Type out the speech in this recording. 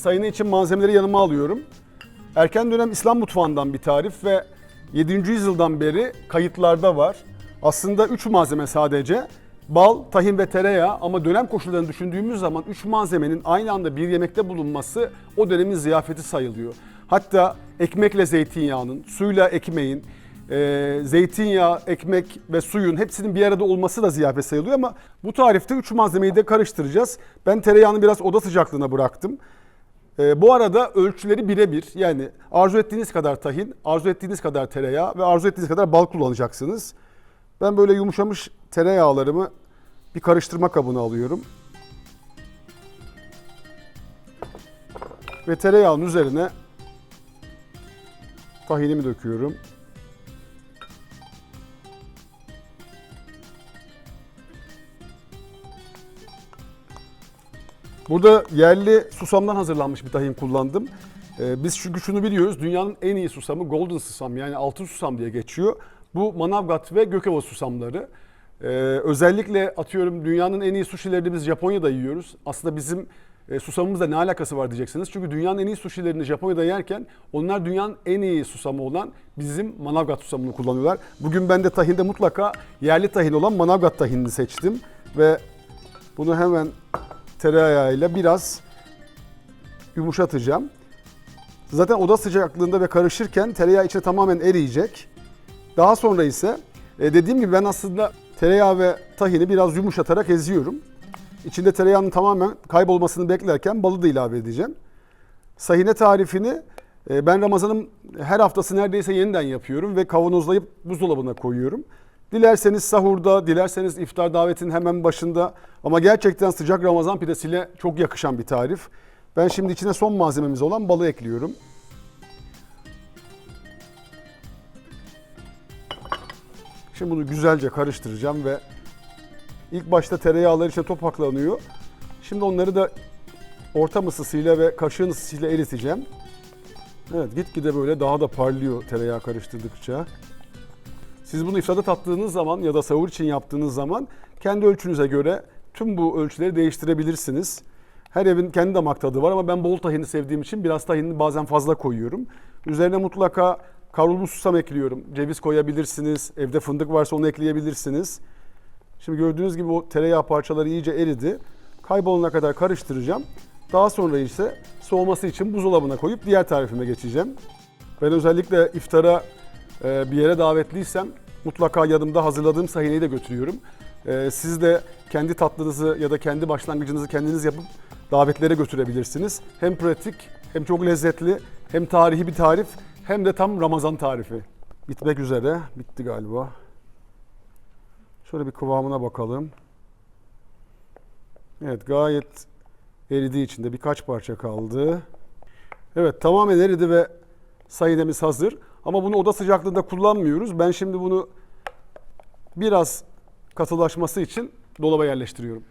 sayını için malzemeleri yanıma alıyorum. Erken dönem İslam mutfağından bir tarif ve 7. yüzyıldan beri kayıtlarda var. Aslında 3 malzeme sadece. Bal, tahin ve tereyağı ama dönem koşullarını düşündüğümüz zaman 3 malzemenin aynı anda bir yemekte bulunması o dönemin ziyafeti sayılıyor. Hatta ekmekle zeytinyağının, suyla ekmeğin, e, zeytinyağı, ekmek ve suyun hepsinin bir arada olması da ziyafet sayılıyor ama bu tarifte 3 malzemeyi de karıştıracağız. Ben tereyağını biraz oda sıcaklığına bıraktım. Ee, bu arada ölçüleri birebir. Yani arzu ettiğiniz kadar tahin, arzu ettiğiniz kadar tereyağı ve arzu ettiğiniz kadar bal kullanacaksınız. Ben böyle yumuşamış tereyağlarımı bir karıştırma kabına alıyorum. Ve tereyağının üzerine tahinimi döküyorum. Burada yerli susamdan hazırlanmış bir tahin kullandım. Ee, biz çünkü şunu biliyoruz, dünyanın en iyi susamı golden susam yani altın susam diye geçiyor. Bu Manavgat ve Gökova susamları. Ee, özellikle atıyorum dünyanın en iyi sushilerini biz Japonya'da yiyoruz. Aslında bizim e, susamımızla ne alakası var diyeceksiniz. Çünkü dünyanın en iyi sushilerini Japonya'da yerken onlar dünyanın en iyi susamı olan bizim Manavgat susamını kullanıyorlar. Bugün ben de tahinde mutlaka yerli tahin olan Manavgat tahinini seçtim. Ve bunu hemen tereyağıyla biraz yumuşatacağım. Zaten oda sıcaklığında ve karışırken tereyağı içine tamamen eriyecek. Daha sonra ise e, dediğim gibi ben aslında tereyağı ve tahini biraz yumuşatarak eziyorum. İçinde tereyağının tamamen kaybolmasını beklerken balı da ilave edeceğim. Sahine tarifini e, ben Ramazan'ın her haftası neredeyse yeniden yapıyorum ve kavanozlayıp buzdolabına koyuyorum. Dilerseniz sahurda, dilerseniz iftar davetinin hemen başında ama gerçekten sıcak Ramazan pidesiyle çok yakışan bir tarif. Ben şimdi içine son malzememiz olan balı ekliyorum. Şimdi bunu güzelce karıştıracağım ve ilk başta tereyağlar içine topaklanıyor. Şimdi onları da ortam ısısıyla ve kaşığın ısısıyla eriteceğim. Evet gitgide böyle daha da parlıyor tereyağı karıştırdıkça. Siz bunu iftarda tattığınız zaman ya da sahur için yaptığınız zaman kendi ölçünüze göre tüm bu ölçüleri değiştirebilirsiniz. Her evin kendi damak tadı var ama ben bol tahini sevdiğim için biraz tahinini bazen fazla koyuyorum. Üzerine mutlaka kavrulmuş susam ekliyorum. Ceviz koyabilirsiniz. Evde fındık varsa onu ekleyebilirsiniz. Şimdi gördüğünüz gibi o tereyağı parçaları iyice eridi. Kaybolana kadar karıştıracağım. Daha sonra ise soğuması için buzdolabına koyup diğer tarifime geçeceğim. Ben özellikle iftara bir yere davetliysem mutlaka yanımda hazırladığım sahineyi de götürüyorum. E, Siz de kendi tatlınızı ya da kendi başlangıcınızı kendiniz yapıp davetlere götürebilirsiniz. Hem pratik hem çok lezzetli hem tarihi bir tarif hem de tam Ramazan tarifi. Bitmek üzere. Bitti galiba. Şöyle bir kıvamına bakalım. Evet gayet eridiği için de birkaç parça kaldı. Evet tamamen eridi ve sayınemiz hazır. Ama bunu oda sıcaklığında kullanmıyoruz. Ben şimdi bunu biraz katılaşması için dolaba yerleştiriyorum.